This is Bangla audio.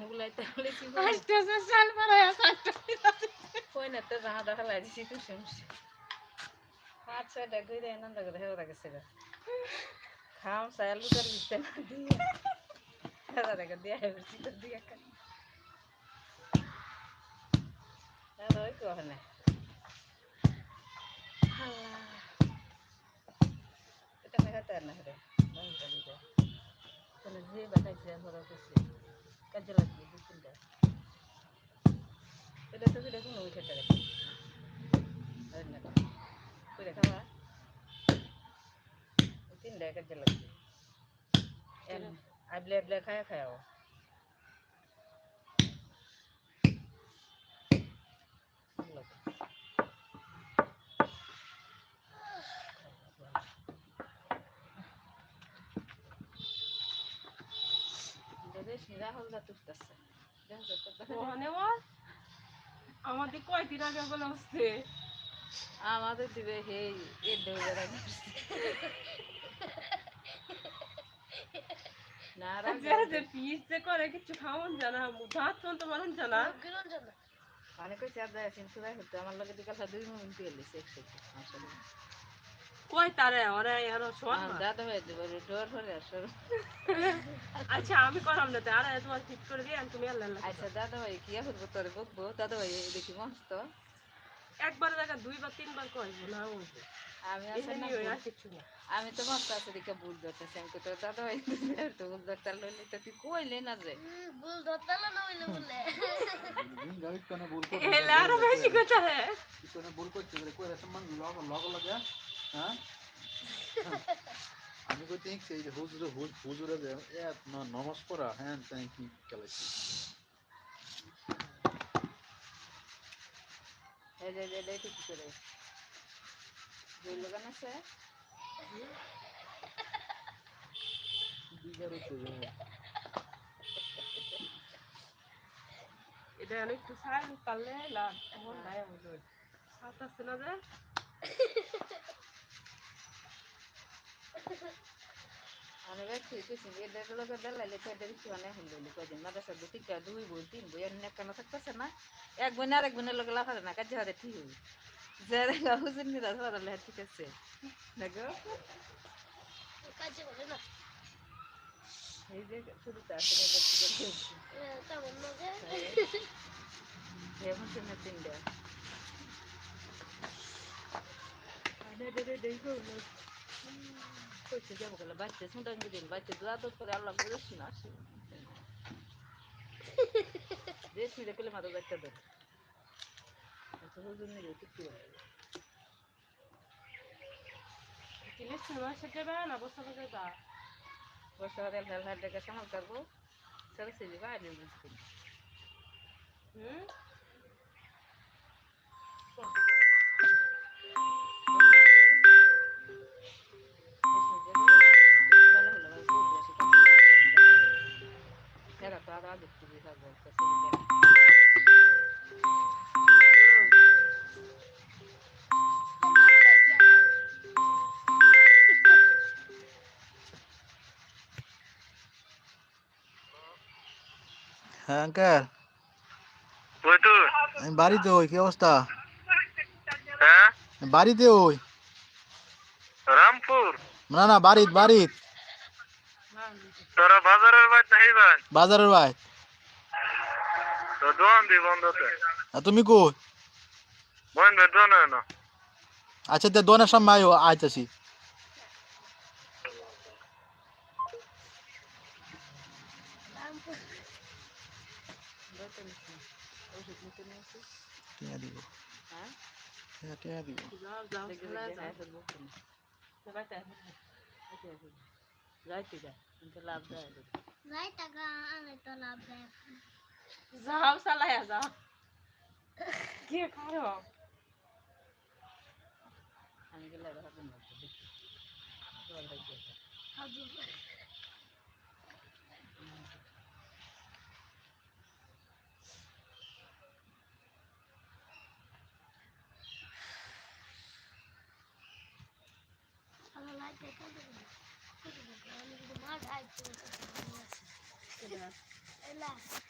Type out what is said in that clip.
ওগুলাই তাহলে কি আইতেছে সাল মারায় আছে কই না তো রাহা দেখা লাগছি তুই শুনছি পাঁচ ছয়টা করে আনন্দ করে হেওয়া গেছে গা। খাম সায়াল বুটার দিতে না দিয়ে। হেওয়া দেখা দিয়া হেবছি তো দিয়া খাই আর ওই কহ না। এটা হাতে না রে বন্ধ করে দাও তাহলে যে বানাইছে আমরা কিছু কাজে লাগবে দু তিনটা। এটা তো দেখুন ওই খেতে রেখে করে খাওয়া তিনটা কাজে লাগবে আবলে আবলে খায় খায় রাহুল দা তুলতেছে আমাদের কয়দিন আগে বলে আসছে? আমাদের দিবে হে এ দেওয়ার না পিস যে করে কিছু খাওয়ান জানা ভাত কোন তো মানুষ জানা। অনেক চার দেয় কিন্তু আমার লগে দিকে দুই মিনিট আসলে। কই তারে? ওরে আরও শোন দাদা দেবো ডোর ভরে আসো আচ্ছা আমি করাম না আরে তোমার ঠিক করে দিয়ে আমি তুমি আল্লাহ আচ্ছা দাদা ভাই কি করব? তোরে বকবো। দাদা ভাই দেখি মস্ত। একবার দেখা দুইবার তিনবার কইব না বলব আমি আছে না কিছু না। আমি তো মস্ত আছে দেখে বুঝ ধরতেছি। আমি তো দাদা ভাই তো বুঝ ধরতে লইলে তো তুই কইলে না যে। এলা আরও বেশি কথা ভুল করছে বলে কইরা সম্মান লগ লগ লগে। হ্যাঁ? আমি কইতে সেই যে হুজুরে হুজ- হুজুরে যে এত ন- নমাজ পড়া হ্যাঁ তাই কি এই যে এটা অনেক পারলে লাভ। এমন নাই আমাদের সাত আছে না যে? আমি দেখছি কিছু এদের লোকের বেলাইলে এদের কিছু অনেক হল দিলি কদিন মাদ্রাসা দু তিনটা দুই বই, তিন বই এমনি কেন থাকতেছে না? এক বই না আরেক বোনের লোকে লাফারে না কাজে হাতে ঠিক হই যে দেখা হুজুর নিরা ধরালে ঠিক আছে। দেখো। এই যে শুরুতে আসে এখন শুনে তিনটা। কইছে যাব গেলে বাচ্চা শুনতাম দিন বাচ্চা দোয়া তো করে আল্লাহ করিস না আসে দেশ মিলে পেলে মাথা বাচ্চা দেবে আচ্ছা হুজুর নিলে ঠিক কিনে সিনেমা শেখে না বসে বসে যা বসে হেল হেল হেল ডেকে সামাল করব সেটা সিলি বাইরে হুম হ্যাঁ আঙ্কেল। ওই তো আমি বাড়িতে ওই কি অবস্থা? হ্যাঁ? বাড়িতে ওই। রামপুর। না না বাড়িত বাড়িত। তোরা বাজারের বাইত নাহি ভাই বাজারের ভাই তো দোয়ান দি বন্ধতে। তুমি কই? বন্ধ দোয়ান না। আচ্ছা তে দোনের সামনে আয় আইতাছি। টিয়া দিব হ্যাঁ টিয়া দিব যাও যাও চলে যাও যাইতে যা কিন্তু লাভ দেয় যাও চালাইয়া যাও কি খাও আমি গেলে হবে না Ela.